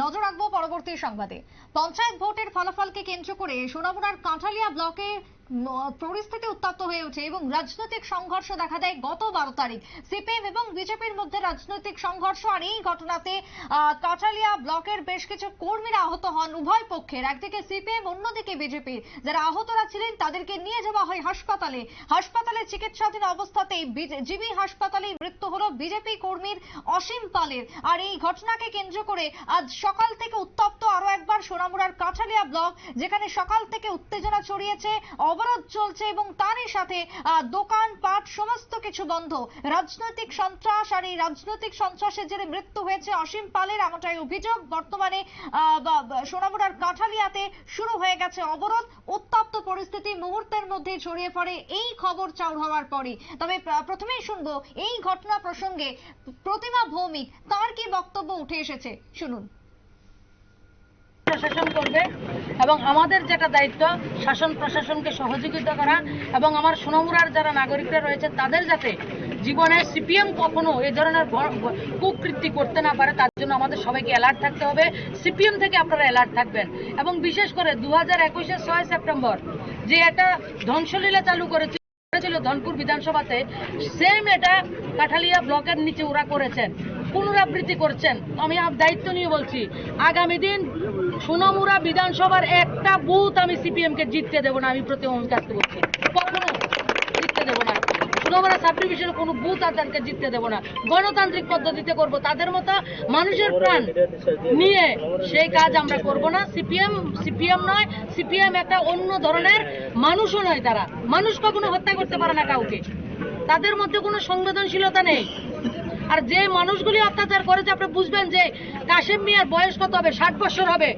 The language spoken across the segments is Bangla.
নজর রাখব পরবর্তী সংবাদে। পঞ্চায়েত ভোটের ফলাফলকে কেন্দ্র করে সোনামুড়ার কাঁঠালিয়া ব্লকে পরিস্থিতি উত্তপ্ত হয়ে ওঠে এবং রাজনৈতিক সংঘর্ষ দেখা দেয় গত বারো তারিখ। সিপিএম এবং বিজেপির মধ্যে রাজনৈতিক সংঘর্ষ আর এই ঘটনাতে আহ, কাঁঠালিয়া ব্লকের বেশ কিছু কর্মীরা আহত হন উভয় পক্ষের। একদিকে সিপিএম অন্যদিকে বিজেপি। যারা আহতরা ছিলেন তাদেরকে নিয়ে যাওয়া হয় হাসপাতালে। হাসপাতালে চিকিৎসাধীন অবস্থাতেই বিজে- জিবি হাসপাতালে মৃত্যু হলো বিজেপি কর্মীর অসীম পালের। আর এই ঘটনাকে কেন্দ্র করে আজ সকাল থেকে উত্তপ্ত আরও একবার সোনামুড়ার কাঠালিয়া ব্লক যেখানে সকাল থেকে উত্তেজনা ছড়িয়েছে। অবরোধ চলছে এবং তারই সাথে দোকান, পাট, সমস্ত কিছু বন্ধ। রাজনৈতিক সন্ত্রাস আর এই রাজনৈতিক সন্ত্রাসের জেরে মৃত্যু হয়েছে অসীম পালের এমনটাই অভিযোগ। বর্তমানে সোনামুড়ার কাঠালিয়াতে শুরু হয়ে গেছে অবরোধ। উত্তপ্ত পরিস্থিতি মুহূর্তের মধ্যে ছড়িয়ে পড়ে এই খবর চাউর হওয়ার পরে তবে প্রথমেই শুনব এই ঘটনা প্রসঙ্গে প্রতিমা ভৌমিক। তার কি বক্তব্য উঠে এসেছে? শুনুন। প্রশাসন করবে। এবং আমাদের যেটা দায়িত্ব, শাসন প্রশাসনকে সহযোগিতা করা এবং আমার সোনামুড়ার যারা নাগরিকরা রয়েছে তাদের যাতে জীবনে সিপিএম কখনো এ ধরনের কুকৃতি করতে না পারে, তার জন্য আমাদের সবাইকে অ্যালার্ট থাকতে হবে। সিপিএম থেকে আপনারা অ্যালার্ট থাকবেন। এবং বিশেষ করে দু হাজার একুশের ছয় সেপ্টেম্বর যে একটা ধ্বংসলীলা চালু করেছে করেছিল ধনপুর বিধানসভাতে সেম এটা কাঠালিয়া ব্লকের নিচে ওরা করেছেন, পুনরাবৃত্তি করছেন। আমি দায়িত্ব নিয়ে বলছি, আগামী দিন সোনামুড়া বিধানসভার একটা বুথ আমি সিপিএম কে জিততে দেবো না, আমি প্রতি কাছে বলছি কখনো জিততে দেবো না। সোনামুড়া সাব ডিভিশনে কোনো বুথ তাদেরকে জিততে দেবো না। গণতান্ত্রিক পদ্ধতিতে করব, তাদের মতো মানুষের প্রাণ নিয়ে সেই কাজ আমরা করব না। সিপিএম সিপিএম নয়, সিপিএম একটা অন্য ধরনের মানুষও নয় তারা। মানুষ কখনো হত্যা করতে পারে না কাউকে। তাদের মধ্যে কোনো সংবেদনশীলতা নেই। আর যে মানুষগুলি অত্যাচার করেছে, আপনি বুঝবেন যে কাশেম মিয়ার বয়স কত হবে? ষাট বছর হবে।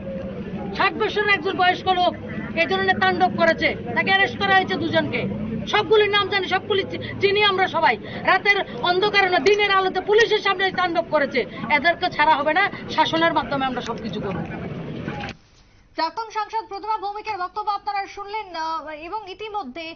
ষাট বছরের একজন বয়স্ক লোক এই ধরনের তাণ্ডব করেছে। তাকে অ্যারেস্ট করা হয়েছে দুজনকে। সবগুলির নাম জানি সবগুলি চিনি আমরা সবাই। রাতের অন্ধকারে না, দিনের আলোতে পুলিশের সামনে তাণ্ডব করেছে। এদেরকে ছাড়া হবে না, শাসনের মাধ্যমে আমরা সবকিছু করব। প্রাক্তন সাংসদ প্রতিমা ভৌমিকের বক্তব্য আপনারা শুনলেন এবং ইতিমধ্যে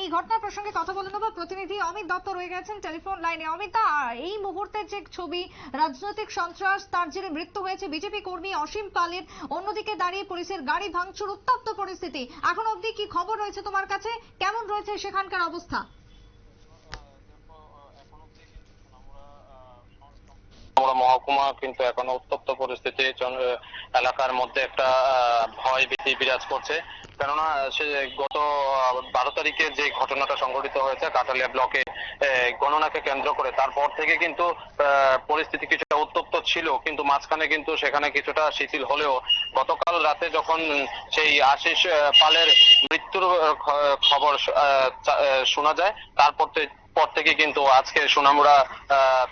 এই ঘটনা প্রসঙ্গে কথা বলে নেব। প্রতিনিধি অমিত দত্ত রয়ে গেছেন টেলিফোন লাইনে। অমিতা এই মুহূর্তের যে ছবি, রাজনৈতিক সন্ত্রাস, তার জেরে মৃত্যু হয়েছে বিজেপি কর্মী অসীম পালের। অন্যদিকে দাঁড়িয়ে পুলিশের গাড়ি ভাঙচুর, উত্তপ্ত পরিস্থিতি। এখন অবধি কি খবর রয়েছে তোমার কাছে? কেমন রয়েছে সেখানকার অবস্থা? মহকুমা কিন্তু এখনও উত্তপ্ত পরিস্থিতি এলাকার মধ্যে একটা ভয় ভীতি বিরাজ করছে। কেননা, সে গত বারো তারিখে যে ঘটনাটা সংঘটিত হয়েছে কাটালিয়া ব্লকে গণনাকে কেন্দ্র করে, তারপর থেকে কিন্তু পরিস্থিতি কিছুটা উত্তপ্ত ছিল, কিন্তু মাঝখানে কিন্তু সেখানে কিছুটা শিথিল হলেও গতকাল রাতে যখন সেই আশিস পালের মৃত্যুর খবর শোনা যায়, তারপর পর থেকে কিন্তু আজকে সোনামুড়া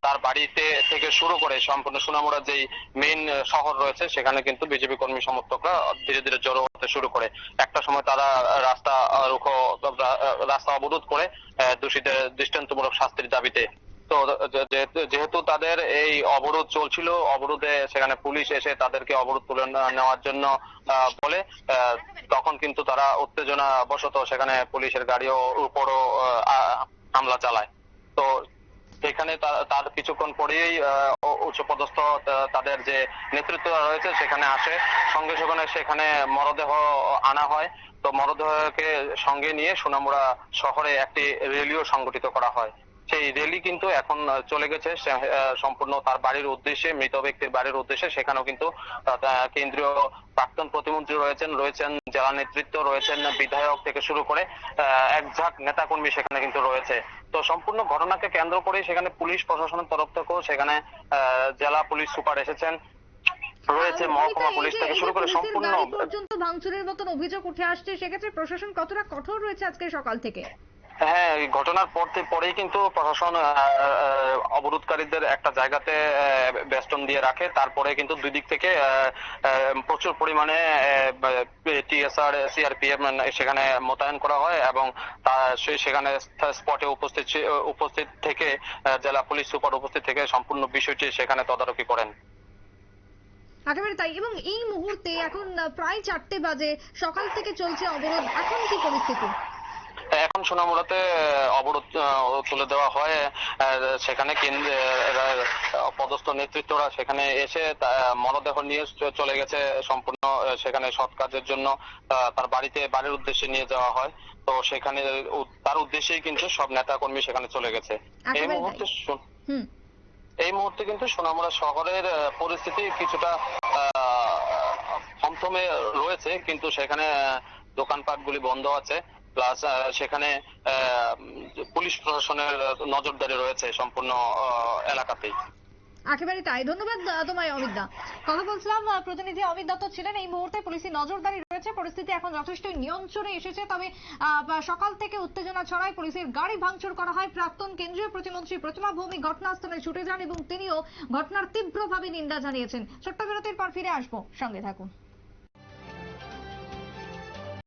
তার বাড়িতে থেকে শুরু করে সম্পূর্ণ সোনামুড়া যেই মেইন শহর রয়েছে, সেখানে কিন্তু বিজেপি কর্মী সমর্থকরা ধীরে ধীরে জড়ো হতে শুরু করে। একটা সময় তারা রাস্তা রুখো রাস্তা অবরোধ করে দোষীদের দৃষ্টান্তমূলক শাস্তির দাবিতে। তো যেহেতু তাদের এই অবরোধ চলছিল, অবরোধে সেখানে পুলিশ এসে তাদেরকে অবরোধ তুলে নেওয়ার জন্য বলে তখন কিন্তু তারা উত্তেজনা বশত সেখানে পুলিশের গাড়িও উপরও হামলা চালায়। তো সেখানে তার কিছুক্ষণ পরেই উচ্চপদস্থ তাদের যে নেতৃত্ব রয়েছে সেখানে আসে। সঙ্গে সঙ্গে সেখানে মরদেহ আনা হয়। তো মরদেহকে সঙ্গে নিয়ে সোনামুড়া শহরে একটি রেলিও সংগঠিত করা হয়। সেই র্যালি কিন্তু এখন চলে গেছে। সম্পূর্ণ তার বাড়ির উদ্দেশ্যে মৃত ব্যক্তির বাড়ির উদ্দেশ্যে। সেখানেও কিন্তু কেন্দ্রীয় প্রাক্তন প্রতিমন্ত্রী রয়েছেন রয়েছেন জেলা নেতৃত্ব রয়েছেন বিধায়ক থেকে শুরু করে আহ, এক ঝাঁক নেতাকর্মী সেখানে কিন্তু রয়েছে। তো সম্পূর্ণ ঘটনাকে কেন্দ্র করে সেখানে পুলিশ প্রশাসনের তরফ থেকেও সেখানে আহ, জেলা পুলিশ সুপার এসেছেন। রয়েছে মহকুমা পুলিশ থেকে শুরু করে সম্পূর্ণ পর্যন্ত ভাঙচুরের মতন অভিযোগ উঠে আসছে সেক্ষেত্রে প্রশাসন কতটা কঠোর রয়েছে আজকে সকাল থেকে? হ্যাঁ ঘটনার পর পরেই কিন্তু প্রশাসন অবরোধকারীদের একটা জায়গাতে বেষ্টন দিয়ে রাখে। তারপরে কিন্তু দুই দিক থেকে প্রচুর পরিমাণে টিএসআর, সিআরপিএফ সেখানে মোতায়েন করা হয় এবং সেখানে স্পটে উপস্থিত উপস্থিত থেকে জেলা পুলিশ সুপার উপস্থিত থেকে সম্পূর্ণ বিষয়টি সেখানে তদারকি করেন। একেবারে তাই। এবং এই মুহূর্তে এখন প্রায় চারটে বাজে। সকাল থেকে চলছে অবরোধ। এখন কি পরিস্থিতি? এখন সোনামুড়াতে অবরোধ তুলে দেওয়া হয় সেখানে কেন্দ্রে পদস্থ নেতৃত্বরা সেখানে এসে মরদেহ নিয়ে চলে গেছে সম্পূর্ণ সেখানে সৎ কাজের জন্য তার বাড়িতে বাড়ির উদ্দেশ্যে নিয়ে যাওয়া হয়। তো সেখানে তার উদ্দেশ্যেই কিন্তু সব নেতা কর্মী সেখানে চলে গেছে। এই মুহূর্তে এই মুহূর্তে কিন্তু সোনামুড়া শহরের পরিস্থিতি কিছুটা আহ, থমথমে রয়েছে কিন্তু সেখানে দোকানপাট গুলি বন্ধ আছে। প্লাস সেখানে পুলিশ প্রশাসনের নজরদারি রয়েছে সম্পূর্ণ এলাকাতেই। একেবারে তাই। ধন্যবাদ তোমায়, অমিত দা। কথা বলছিলাম প্রতিনিধি অমিত দত্ত ছিলেন। এই মুহূর্তে পুলিশি নজরদারি রয়েছে। পরিস্থিতি এখন যথেষ্ট নিয়ন্ত্রণে এসেছে, তবে সকাল থেকে উত্তেজনা ছড়ায় পুলিশের গাড়ি ভাঙচুর করা হয়। প্রাক্তন কেন্দ্রীয় প্রতিমন্ত্রী প্রতিমা ভৌমিক ঘটনাস্থলে ছুটে যান এবং তিনিও ঘটনার তীব্রভাবে নিন্দা জানিয়েছেন। ছোট্ট বিরতির পর ফিরে আসব। সঙ্গে থাকুন।